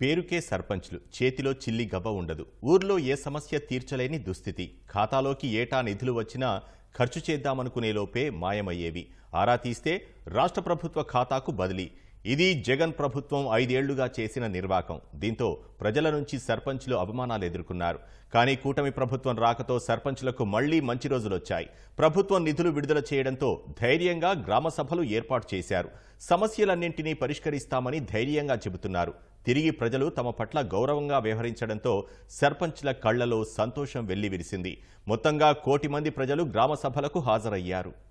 పేరుకే సర్పంచ్లు. చేతిలో చిల్లి గబ్బ ఉండదు. ఊర్లో ఏ సమస్య తీర్చలేని దుస్థితి. ఖాతాలోకి ఏటా నిధులు వచ్చినా ఖర్చు చేద్దామనుకునే లోపే మాయమయ్యేవి. ఆరా తీస్తే రాష్ట్ర ప్రభుత్వ ఖాతాకు బదిలీ. ఇది జగన్ ప్రభుత్వం ఐదేళ్ళుగా చేసిన నిర్వాకం. దీంతో ప్రజల నుంచి సర్పంచ్లు అవమానాలు ఎదుర్కొన్నారు. కానీ కూటమి ప్రభుత్వం రాకతో సర్పంచ్లకు మళ్ళీ మంచి రోజులొచ్చాయి. ప్రభుత్వం నిధులు విడుదల చేయడంతో ధైర్యంగా గ్రామ సభలు ఏర్పాటు చేశారు. సమస్యలన్నింటినీ పరిష్కరిస్తామని ధైర్యంగా చెబుతున్నారు. తిరిగి ప్రజలు తమ పట్ల గౌరవంగా వ్యవహరించడంతో సర్పంచ్ల కళ్ళలో సంతోషం వెల్లివిరిసింది. మొత్తంగా కోటి మంది ప్రజలు గ్రామ సభలకు హాజరయ్యారు.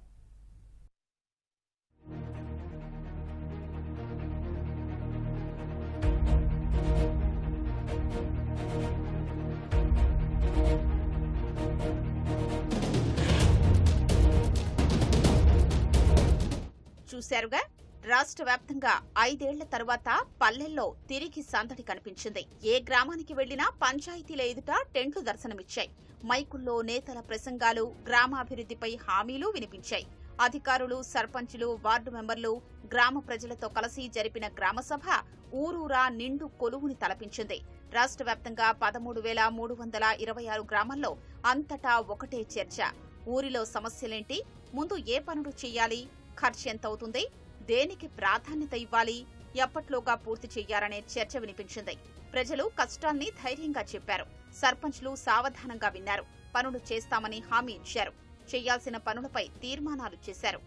చూశారుగా? రాష్ట్ర వ్యాప్తంగా ఐదేళ్ళ తర్వాత పల్లెల్లో తిరిగి సందడి కనిపించింది. ఏ గ్రామానికి వెళ్ళినా పంచాయతీల ఎదుట టెంట్లు దర్శనమిచ్చాయి. మైకుల్లో నేతల ప్రసంగాలు గ్రామాభివృద్ధిపై హామీలు వినిపించాయి. అధికారులు సర్పంచులు వార్డు మెంబర్లు గ్రామ ప్రజలతో కలిసి జరిపిన గ్రామసభ ఊరూరా నిండు కొలువుని తలపించింది. రాష్ట్ర వ్యాప్తంగా పదమూడు వేల మూడు వందల ఇరవై ఆరు గ్రామాల్లో అంతటా ఒకటే చర్చ. ఊరిలో సమస్యలేంటి? ముందు ఏ పనులు చేయాలి? ఖర్చు అవుతుంది దేనికి ప్రాధాన్యత ఇవ్వాలి? ఎప్పట్లోగా పూర్తి చెయ్యాలనే చర్చ వినిపించింది. ప్రజలు కష్టాల్ని ధైర్యంగా చెప్పారు. సర్పంచ్లు సావధానంగా విన్నారు. పనులు చేస్తామని హామీ ఇచ్చారు. చేయాల్సిన పనులపై తీర్మానాలు చేశారు.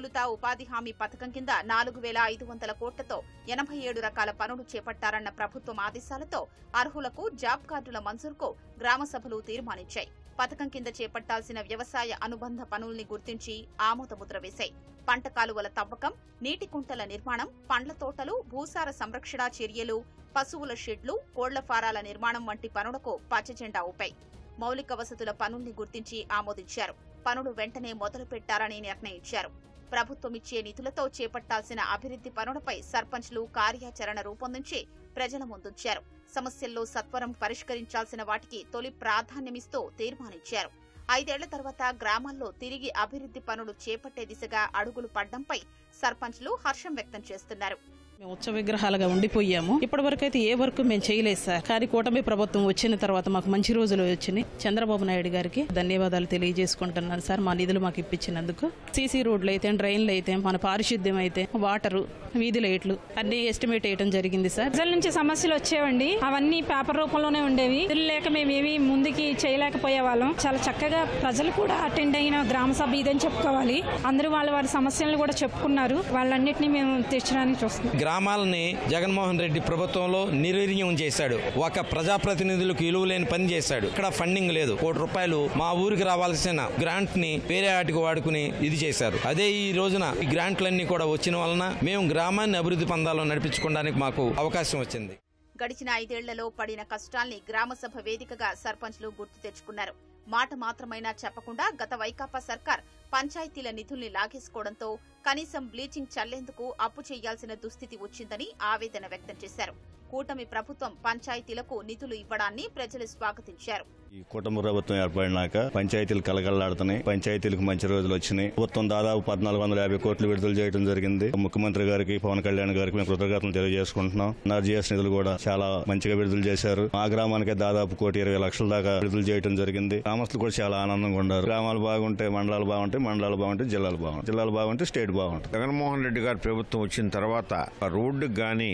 తొలుత ఉపాధి హామీ పథకం కింద నాలుగు వేల ఐదు వందల కోట్లతో ఎనభై ఏడు రకాల పనులు చేపట్టారన్న ప్రభుత్వం ఆదేశాలతో అర్హులకు జాబ్ కార్డుల మంజూరుకు గ్రామ సభలు తీర్మానించాయి. పథకం కింద చేపట్టాల్సిన వ్యవసాయ అనుబంధ పనుల్ని గుర్తించి ఆమోదముద్ర వేశాయి. పంట కాలువల తవ్వకం నీటి కుంటల నిర్మాణం పండ్ల తోటలు భూసార సంరక్షణ చర్యలు పశువుల షెడ్లు కోళ్ళ ఫారాల నిర్మాణం వంటి పనులకు పచ్చజెండా ఊపాయి. మౌలిక వసతుల పనుల్ని గుర్తించి ఆమోదించారు. పనులు వెంటనే మొదలు పెట్టారని నిర్ణయించారు. ప్రభుత్వం ఇచ్చే నిధులతో చేపట్టాల్సిన అభివృద్ధి పనులపై సర్పంచ్లు కార్యాచరణ రూపొందించి ప్రజల ముందుంచారు. సమస్యల్లో సత్వరం పరిష్కరించాల్సిన వాటికి తొలి ప్రాధాన్యమిస్తూ తీర్మానించారు. ఐదేళ్ళ తర్వాత గ్రామాల్లో తిరిగి అభివృద్ధి పనులు చేపట్టే దిశగా అడుగులు పడ్డంపై సర్పంచ్లు హర్షం వ్యక్తం చేస్తున్నారు. మేము ఉత్సవ విగ్రహాలుగా ఉండిపోయాము. ఇప్పటి వరకు అయితే ఏ వర్క్ మేము చేయలేదు సార్. కానీ కూటమి ప్రభుత్వం వచ్చిన తర్వాత మాకు మంచి రోజులు వచ్చినాయి. చంద్రబాబు నాయుడు గారికి ధన్యవాదాలు తెలియజేసుకుంటున్నాను సార్. మా నిధులు మాకు ఇప్పించినందుకు. సీసీ రోడ్లు అయితే డ్రైన్లు అయితే మన పారిశుద్ధ్యం అయితే వాటరు వీధి లైట్లు అన్ని ఎస్టిమేట్ వేయడం జరిగింది సార్. ప్రజల నుంచి సమస్యలు వచ్చేవండి. అవన్నీ పేపర్ రూపంలోనే ఉండేవి. నిధులు లేక మేము ఏవి ముందుకి చేయలేకపోయే వాళ్ళం. చాలా చక్కగా ప్రజలు కూడా అటెండ్ అయిన గ్రామ సభ ఇదని చెప్పుకోవాలి. అందరూ వాళ్ళ వారి సమస్యలను కూడా చెప్పుకున్నారు. వాళ్ళన్నింటినీ మేము తెచ్చడానికి చూస్తున్నాం. గ్రామాలని జగన్మోహన్ రెడ్డి ప్రభుత్వంలో నిర్వీర్యం చేశాడు. ఒక ప్రజాప్రతినిధులకు ఇలువ లేని పని చేశాడు. ఇక్కడ ఫండింగ్ లేదు. కోటి రూపాయలు మా ఊరికి రావాల్సిన గ్రాంట్ని వేరే వాటికి వాడుకుని ఇది చేశారు. అదే ఈ రోజున ఈ గ్రాంట్లన్నీ కూడా వచ్చిన వలన మేము గ్రామాన్ని అభివృద్ధి పందాలో నడిపించుకోవడానికి మాకు అవకాశం వచ్చింది. గడిచిన ఐదేళ్ళలో పడిన కష్టాల్ని గ్రామసభ వేదికగా సర్పంచ్లు గుర్తు తెచ్చుకున్నారు. మాట మాత్రమైనా చెప్పకుండా గత వైకాపా సర్కార్ పంచాయతీల నిధుల్ని లాగేసుకోవడంతో కనీసం బ్లీచింగ్ చల్లేందుకు అప్పు చేయాల్సిన దుస్థితి వచ్చిందని ఆవేదన వ్యక్తం చేశారు. కూటమి ప్రభుత్వం పంచాయతీలకు నిధులు ఇవ్వడాన్ని ప్రజలు స్వాగతించారు. ఈ కూటమి ప్రభుత్వం ఏర్పడినాక పంచాయతీలు కలగల్లాడుతున్నాయి పంచాయతీలకు మంచి రోజులు వచ్చినాయి. ప్రభుత్వం దాదాపు పద్నాలుగు వందల యాభై కోట్లు విడుదల చేయడం జరిగింది. ముఖ్యమంత్రి గారికి పవన్ కళ్యాణ్ గారికి మేము కృతజ్ఞతలు తెలియజేసుకుంటున్నాం. నార్జీఎస్ నిధులు కూడా చాలా మంచిగా విడుదల చేశారు. మా గ్రామానికి దాదాపు కోటి ఇరవై లక్షల దాకా విడుదల చేయడం జరిగింది. గ్రామస్తులు కూడా చాలా ఆనందంగా ఉన్నారు. గ్రామాలు బాగుంటే మండలాలు బాగుంటాయి మండలాలు బాగుంటాయి జిల్లాలు బాగుంటాయి. జిల్లాలు బాగుంటే స్టేట్ బాగుంటుంది. జగన్మోహన్ రెడ్డి గారు ప్రభుత్వం వచ్చిన తర్వాత రోడ్డుకి కానీ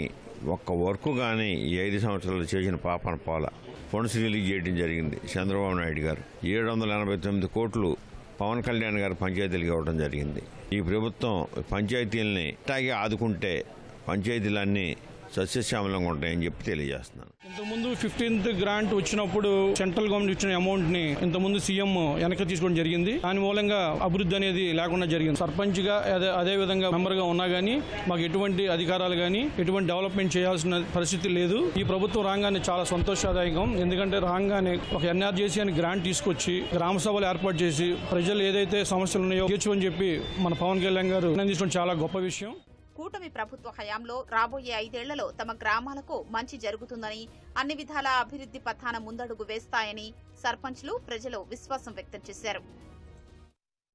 ఒక్క వర్క్ కానీ ఈ ఐదు సంవత్సరాలు చేసిన పాపన పోల ఫండ్స్ రిలీజ్ చేయడం జరిగింది చంద్రబాబు నాయుడు గారు. ఏడు వందల ఎనభై తొమ్మిది కోట్లు పవన్ కళ్యాణ్ గారు పంచాయతీలకు ఇవ్వడం జరిగింది. ఈ ప్రభుత్వం పంచాయతీలని ఇట్లాగే ఆదుకుంటే పంచాయతీలన్నీ సస్యశ్యామలంగా ఉంటాయని చెప్పి తెలియజేస్తున్నాను. ఇంతకుముందు ఫిఫ్టీన్త్ గ్రాంట్ వచ్చినప్పుడు సెంట్రల్ గవర్నమెంట్ ఇచ్చిన అమౌంట్ని ఇంతకుముందు సీఎం వెనక్కి తీసుకోవడం జరిగింది. దాని మూలంగా అభివృద్ధి అనేది లేకుండా జరిగింది. సర్పంచ్గా అదే అదే విధంగా మెంబర్గా ఉన్నా గానీ మాకు ఎటువంటి అధికారాలు గానీ ఎటువంటి డెవలప్మెంట్ చేయాల్సిన పరిస్థితి లేదు. ఈ ప్రభుత్వం రాగానే చాలా సంతోషదాయకం. ఎందుకంటే రాగానే ఒక ఎన్ఆర్జేసీ అని గ్రాంట్ తీసుకొచ్చి గ్రామ సభలు ఏర్పాటు చేసి ప్రజలు ఏదైతే సమస్యలు ఉన్నాయో తీర్చమని చెప్పి మన పవన్ కళ్యాణ్ గారు నిర్ణయించడం చాలా గొప్ప విషయం. కూటమి ప్రభుత్వ హయాంలో రాబోయే ఐదేళ్ళలో తమ గ్రామాలకు మంచి జరుగుతుందని అన్ని విధాల అభివృద్ధి పథాన ముందడుగు వేస్తాయని సర్పంచ్లు ప్రజలు విశ్వాసం వ్యక్తం చేశారు.